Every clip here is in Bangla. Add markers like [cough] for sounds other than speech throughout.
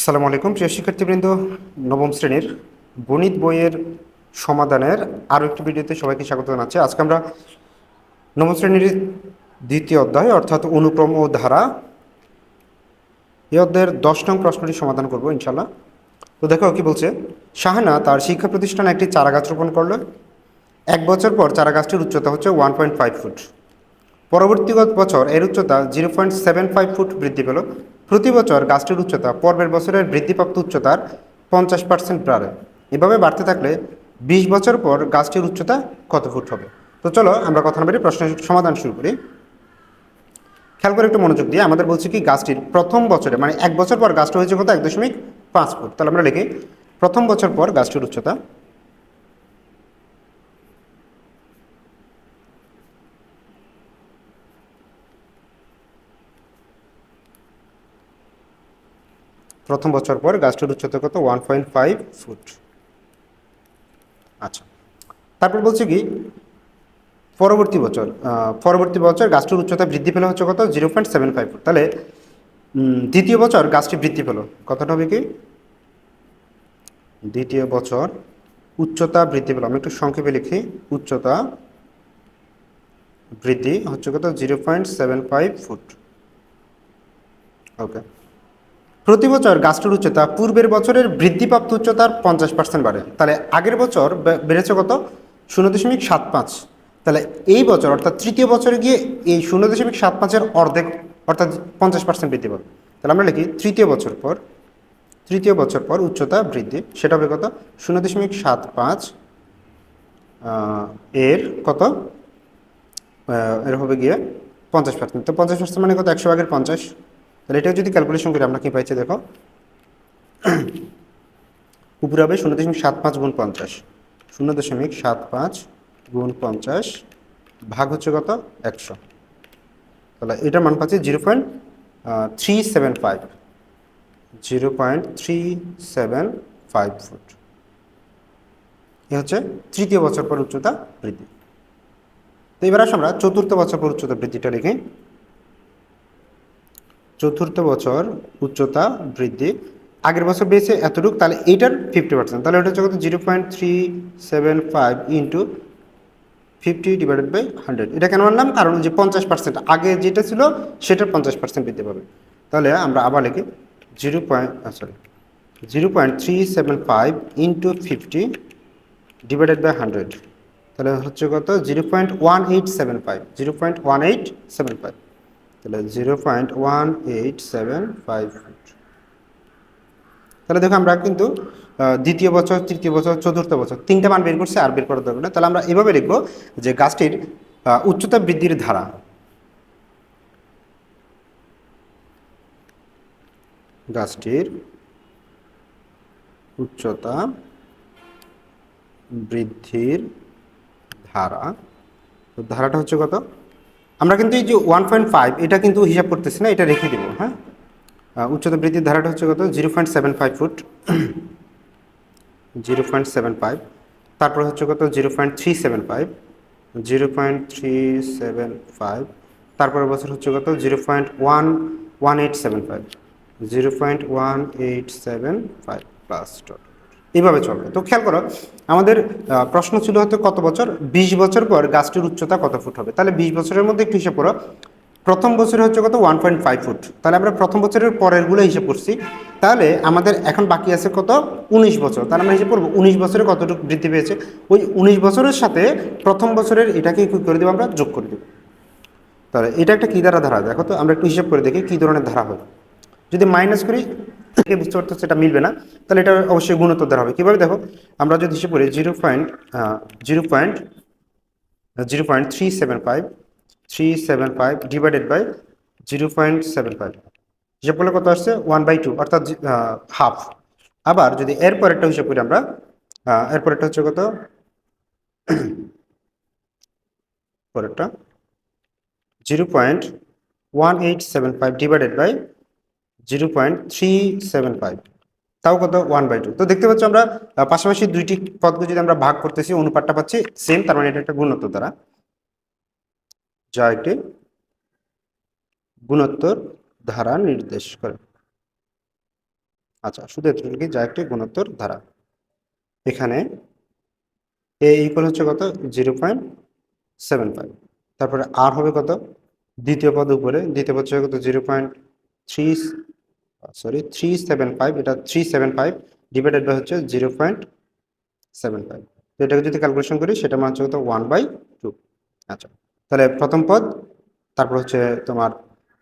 আসসালামু আলাইকুম। প্রিয় শিক্ষার্থীবৃন্দ, নবম শ্রেণির গণিত বইয়ের সমাধানের আরও একটি ভিডিওতে সবাইকে স্বাগত জানাচ্ছি। আজকে আমরা নবম শ্রেণির দ্বিতীয় অধ্যায়, অর্থাৎ অনুক্রম ও ধারা, এই অধ্যায়ের দশ নং প্রশ্নটি সমাধান করব ইনশাল্লাহ তো দেখো কি বলছে, শাহানা তার শিক্ষা প্রতিষ্ঠানে একটি চারা গাছ রোপণ করল। এক বছর পর চারা গাছটির উচ্চতা হচ্ছে ওয়ান পয়েন্ট ফাইভ ফুট। পরবর্তীগত বছর এর উচ্চতা zero point seven five foot বৃদ্ধি পেল। প্রতি বছর গাছটির উচ্চতা পর্বের বছরের বৃদ্ধিপ্রাপ্ত উচ্চতার পঞ্চাশ পার্সেন্ট বাড়ে। এভাবে বাড়তে থাকলে বিশ বছর পর গাছটির উচ্চতা কত ফুট হবে? তো চলো আমরা কথা না প্রশ্নের সমাধান শুরু করি। খেয়াল করে একটু মনোযোগ দিয়ে আমাদের বলছি কি, গাছটির প্রথম বছরে মানে এক বছর পর গাছটা হয়েছে কত? এক দশমিক পাঁচ ফুট। তাহলে আমরা লিখি, প্রথম বছর পর গাছটির উচ্চতা প্রথম বছর পর গাছটির উচ্চতা কত? ওয়ান পয়েন্ট ফাইভ ফুট আচ্ছা। তারপর বলছে কি? পরবর্তী বছর পরবর্তী বছর গাছটির উচ্চতা বৃদ্ধি পেলে হচ্ছে কত? Zero point seven five foot তাহলে দ্বিতীয় বছর গাছটি বৃদ্ধি পেল। কতটা হবে কি? দ্বিতীয় বছর উচ্চতা বৃদ্ধি পেল। আমি একটু সংক্ষেপে লিখি। উচ্চতা বৃদ্ধি হচ্ছে কত? Zero point seven five foot okay প্রতি বছর গাছটির উচ্চতা পূর্বের বছরের বৃদ্ধিপ্রাপ্ত উচ্চতার পঞ্চাশ পার্সেন্ট বাড়ে। তাহলে আগের বছর বেড়েছে কত? শূন্য দশমিক সাত পাঁচ। তাহলে এই বছর, অর্থাৎ তৃতীয় বছরে গিয়ে এই শূন্য দশমিক সাত পাঁচের অর্ধেক, অর্থাৎ পঞ্চাশ পার্সেন্ট বৃদ্ধি পাবে। তাহলে আমরা লিখি তৃতীয় বছর পর, তৃতীয় বছর পর উচ্চতা বৃদ্ধি, সেটা হবে কত? শূন্য দশমিক সাত পাঁচ এর কত? এর হবে গিয়ে পঞ্চাশ পার্সেন্ট তো পঞ্চাশ পার্সেন্ট মানে কত? একশো ভাগের পঞ্চাশ। তাহলে এটাও যদি ক্যালকুলেশন করি, আমরা কি পাইছি দেখো? [clears throat] উপরে হবে শূন্য দশমিক সাত পাঁচ গুণ পঞ্চাশ। শূন্য দশমিক সাত পাঁচ গুণ পঞ্চাশ ভাগ হচ্ছে কত? একশো। তাহলে এটার মান পাচ্ছি zero point three seven five. Zero point three seven five foot. এ হচ্ছে তৃতীয় বছর পর উচ্চতা বৃদ্ধি। তো এবার আসো আমরা চতুর্থ বছর পর উচ্চতা বৃদ্ধিটা লিখি চতুর্থ বছর উচ্চতা বৃদ্ধি। আগের বছর বেড়েছে এতটুকু, তাহলে এইটার ফিফটি পার্সেন্ট তাহলে ওটা হচ্ছে কত? Zero point three seven five into fifty divided by hundred এটা কেন আনলাম? কারণ যে পঞ্চাশ পার্সেন্ট আগে যেটা ছিল সেটার পঞ্চাশ পার্সেন্ট বৃদ্ধি পাবে। তাহলে আমরা আবার লিখি zero point sorry zero point three seven five into fifty divided by hundred তাহলে হচ্ছে কত? Zero point one eight seven five zero point one eight seven five তাহলে zero point one eight seven five তাহলে দেখো আমরা কিন্তু দ্বিতীয় বছর, তৃতীয় বছর, চতুর্থ বছর তিনটা মান বের করছি, আর বের করার দরকার তাহলে আমরা এভাবে লিখব যে গাছটির উচ্চতা বৃদ্ধির ধারা। গাছটির উচ্চতা বৃদ্ধির ধারা। ধারাটা হচ্ছে কত? আমরা কিন্তু এই যে ওয়ান পয়েন্ট ফাইভ এটা কিন্তু হিসাব করতেছি না, এটা রেখে দেবো হ্যাঁ? উচ্চতা বৃদ্ধির ধারাটা হচ্ছে কত? Zero point seven five foot zero point seven five তারপর হচ্ছে কত? Zero point three seven five zero point three seven five তারপরের বছর হচ্ছে কত? Zero point one one eight seven five zero point one eight seven five plus dot এইভাবে চলবে। তো খেয়াল করো, আমাদের প্রশ্ন ছিল হয়তো কত বছর? বিশ বছর পর গাছটির উচ্চতা কত ফুট হবে? তাহলে বিশ বছরের মধ্যে একটু হিসাব করো, প্রথম বছরে হচ্ছে কত? ওয়ান পয়েন্ট ফাইভ ফুট তাহলে আমরা প্রথম বছরের পরেরগুলো হিসাব করছি। তাহলে আমাদের এখন বাকি আছে কত? উনিশ বছর। তাহলে আমরা হিসাব করব, উনিশ বছরে কতটুকু বৃদ্ধি পেয়েছে? ওই উনিশ বছরের সাথে প্রথম বছরের এটাকে কি করে দেবো আমরা? যোগ করে দেবো। তাহলে এটা একটা কী দ্বারা ধারা? দেখো তো, আমরা একটু হিসাব করে দেখি কী ধরনের ধারা হয়। যদি মাইনাস করি থেকে বুঝতে পারতো সেটা মিলবে না তাহলে এটা অবশ্যই গুণোত্তর দ্বারা হবে। কীভাবে দেখো আমরা যদি হিসেব করি zero point zero point zero point three seven five three seven five divided by zero point seven five হিসাব করলে কত আসছে? ওয়ান বাই টু অর্থাৎ হাফ। আবার যদি এর পরেরটা হিসেব করি আমরা আহ, এর পরেরটা হচ্ছে কত? পরেরটা zero point one eight seven five divided by zero point three seven five. তাও কত? One by two. তো দেখতে পাচ্ছ আমরা পাশাপাশি দুইটি পদকে যদি আমরা ভাগ করতেছি, অনুপাতটা পাচ্ছি সেম তার মানে এটা একটা গুণোত্তর দ্বারা। যা একটি গুণোত্তর ধারা নির্দেশ করে। আচ্ছা শুধু এতটুকু যা একটি গুণোত্তর ধারা। এখানে এ ইকুয়াল হচ্ছে কত? Zero point seven five. তারপরে আর হবে কত? দ্বিতীয় পদ উপরে। দ্বিতীয় পদ হচ্ছে কত? Zero point three sorry three seven five এটা three seven five divided by হচ্ছে জিরো পয়েন্ট সেভেন ফাইভ তো এটাকে যদি ক্যালকুলেশন করি, সেটা মানে হচ্ছে কত? ওয়ান বাই টু আচ্ছা তাহলে প্রথম পদ, তারপর হচ্ছে তোমার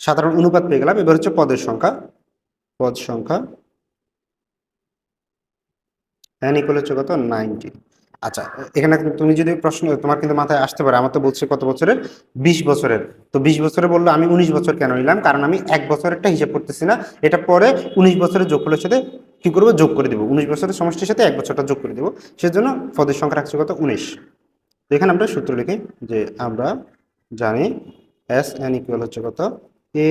সাধারণ অনুপাত পেয়ে গেলাম। এবার হচ্ছে পদের সংখ্যা। পদ সংখ্যা এন ইকুয়াল হচ্ছে কত? নাইনটিন আচ্ছা এখানে তুমি যদি প্রশ্ন, তোমার কিন্তু মাথায় আসতে পারে, আমার তো বলছে কত বছরের? বিশ বছরের। তো বিশ বছরে বলল, আমি উনিশ বছর কেন নিলাম? কারণ আমি এক বছরেরটা হিসাব করতেছি না। এটা পরে উনিশ বছরের যোগফলের সাথে কি করব? যোগ করে দেবো। উনিশ বছরের সমষ্টির সাথে এক বছরটা যোগ করে দেবো। সেজন্য পদের সংখ্যা রাখছে কত? উনিশ। তো এখানে আমরা সূত্র লিখি যে আমরা জানি এস এন ইকুয়াল হচ্ছে কত? A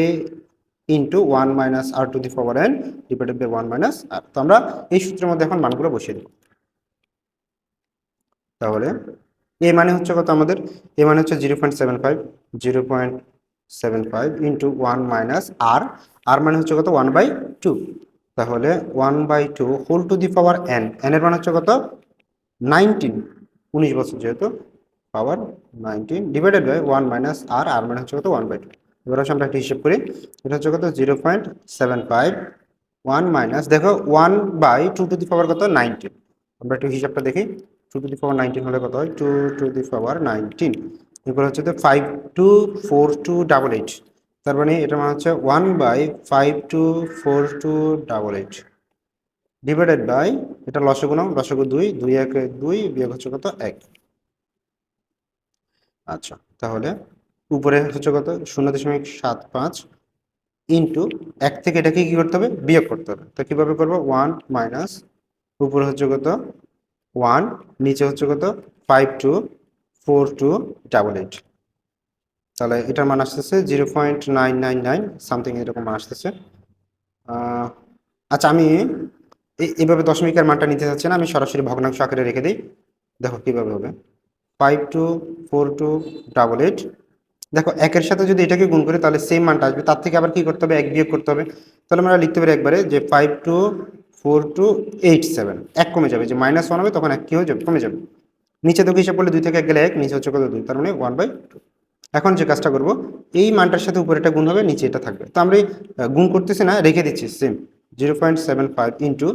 into one minus r to the power n divided by one minus r তো আমরা এই সূত্রের মধ্যে এখন মানগুলো বসিয়ে দেবো। তাহলে এ মানে হচ্ছে কত আমাদের? এ মানে হচ্ছে zero point seven five zero point seven five into one minus r r মানে হচ্ছে কত? ওয়ান বাই টু তাহলে one by two whole to the power n n এর মানে হচ্ছে কত? নাইনটিন উনিশ বছর যেহেতু power nineteen divided by one minus r r মানে হচ্ছে কত? ওয়ান বাই টু এবার হচ্ছে আমরা একটা হিসেব করি। এটা হচ্ছে কত? Zero point seven five one minus দেখো one by two to the power কত? নাইনটিন আমরা একটু হিসাবটা দেখি। Two to the power nineteen হলে কত হয়? Two to the power nineteen এরপর হচ্ছে তো five two four two double eight তার মানে এটা মানে হচ্ছে one by five two four two double eight divided by এটা লসগু নাও লসগু দুই দুই এক দুই, বিয়োগ হচ্ছে কত? এক। আচ্ছা তাহলে উপরে হচ্ছে কত? শূন্য দশমিক সাত পাঁচ ইন্টু এক থেকে এটাকে কি করতে হবে? বিয়োগ করতে হবে। তো কীভাবে করব? ওয়ান মাইনাস উপরে হচ্ছে কত? ওয়ান, নিচে হচ্ছে কত? Five two, four two, double eight. তাহলে এটার মান আসতেছে zero point nine nine nine, something এরকম মান আসতেছে। আচ্ছা আমি এ- এভাবে দশমিকের মানটা নিতে চাচ্ছি না, আমি সরাসরি ভগ্নাংশ আকারে রেখে দিই। দেখো কীভাবে হবে। Five two, four two, double eight. দেখো, একের সাথে যদি এটাকে গুণ করি, তাহলে সেম মানটা আসবে। তার থেকে আবার কি করতে হবে? এক বিয়োগ করতে হবে। তাহলে আমরা লিখতে পারি একবারে যে five two four two eight seven. এক কমে যাবে যে মাইনাস ওয়ান হবে তখন এক কি হয়ে যাবে? কমে যাবে। নিচে তো হিসাব করলে দুই থেকে এক গেলে এক নিচে হচ্ছে কত দুই? তার মানে ওয়ান বাই টু এখন যে কাজটা করব এই মানটার সাথে উপরে এটা গুণ হবে নিচে এটা থাকবে। তো আমরা এই, গুণ করতেছি না রেখে দিচ্ছি same zero point seven five into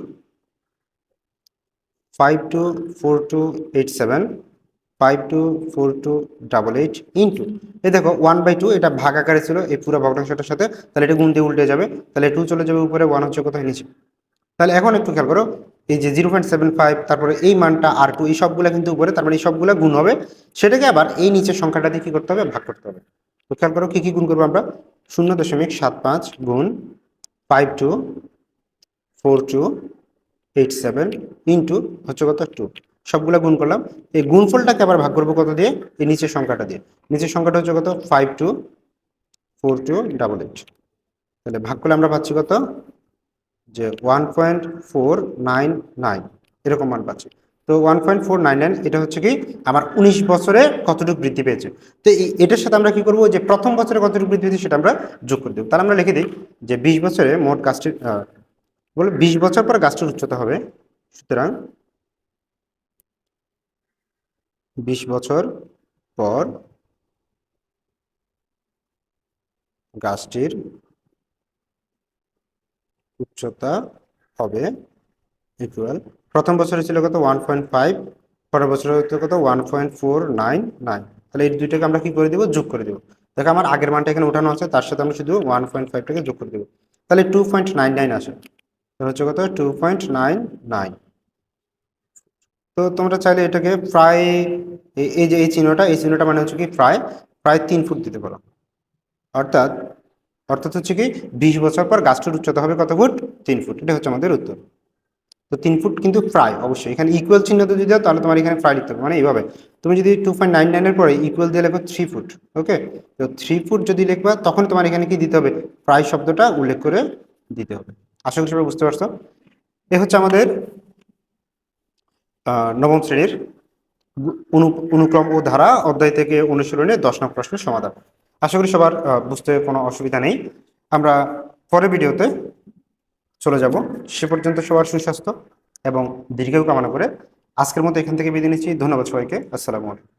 five two four two eight seven five two four two double eight into এই দেখো ওয়ান বাই টু এটা ভাগ আকারে ছিল এই পুরো ভগ্নাংশটার সাথে তাহলে এটা গুণ দিয়ে উল্টে যাবে। তাহলে টু চলে যাবে উপরে ওয়ান হচ্ছে কোথায়? নিচে। তাহলে এখন একটু খেয়াল করো, এই যে জিরো পয়েন্ট সেভেন ফাইভ তারপরে এই মানটা আর টু এই সবগুলো কিন্তু উপরে, তার মানে এই সবগুলো গুণ হবে। সেটাকে আবার এই নিচের সংখ্যাটা দিয়ে কি করতে হবে? ভাগ করতে হবে। তো খেয়াল করো কি কি গুণ করব আমরা? শূন্য দশমিক সাত পাঁচ গুণ five two four two eight seven into হচ্ছে কত? টু সবগুলো গুণ করলাম। এই গুণফলটাকে আবার ভাগ করব কত দিয়ে? এই নিচের সংখ্যাটা দিয়ে। নিচের সংখ্যাটা হচ্ছে কত? Five two four two double eight তাহলে ভাগ করলে আমরা পাচ্ছি কত? যে one point four nine nine এরকম মান পাচ্ছি। তো one point four nine nine এটা হচ্ছে কি আমার উনিশ বছরে কতটুকু বৃদ্ধি পেয়েছে? তো এটার সাথে আমরা কি করব? যে প্রথম বছরে কতটুকু বৃদ্ধি পেয়েছে সেটা আমরা যোগ করে দেবো। তাহলে আমরা লিখে দিই যে বিশ বছরে মোট গাছটির বলে বিশ বছর পর গাছটির উচ্চতা হবে। সুতরাং বিশ বছর পর গাছটির উচ্চতা হবে ইকুয়াল প্রথম বছরে ছিল কত? ওয়ান পয়েন্ট ফাইভ পরের বছরে কত? One point four nine nine তাহলে এই দুইটাকে আমরা কি করে দিব? যোগ করে দেবো। দেখো, আমার আগের মানটা এখানে ওঠানো আছে, তার সাথে আমরা শুধু ওয়ান পয়েন্ট ফাইভটাকে যোগ করে দেবো। তাহলে টু পয়েন্ট নাইন নাইন আসে। তাহলে হচ্ছে কত? টু পয়েন্ট নাইন নাইন তো তোমরা চাইলে এটাকে প্রায় এই- এই যে এই চিহ্নটা এই চিহ্নটা মানে হচ্ছে কি? প্রায় প্রায় তিন ফুট দিতে পারো। অর্থাৎ অর্থাৎ হচ্ছে কি বিশ বছর পর গাছটির উচ্চতা হবে কত ফুট? তিন ফুট। এটা হচ্ছে আমাদের উত্তর। তো তিন ফুট কিন্তু প্রায় অবশ্যই। এখানে ইকুয়াল চিহ্ন যদি দাও, তাহলে তোমার এখানে প্রায় লিখতে হবে। মানে এইভাবে। তুমি যদি টু পয়েন্ট নাইন নাইনের পরে ইকুয়াল দিয়ে লেখো থ্রি ফুট ওকে তো থ্রি ফুট যদি লিখবা, তখন তোমার এখানে কি দিতে হবে? প্রায় শব্দটা উল্লেখ করে দিতে হবে। আশা করি সবাই বুঝতে পারছ। এ হচ্ছে আমাদের নবম শ্রেণির অনু- অনুক্রম ও ধারা অধ্যায় থেকে অনুশীলনে দশ নং প্রশ্নের সমাধান। আশা করি সবার বুঝতে কোনো অসুবিধা নেই। আমরা পরের ভিডিওতে চলে যাব। সে পর্যন্ত সবার সুস্বাস্থ্য এবং দীর্ঘায়ু কামনা করে আজকের মতো এখান থেকে বিদায় নিচ্ছি। ধন্যবাদ সবাইকে। আসসালামু আলাইকুম।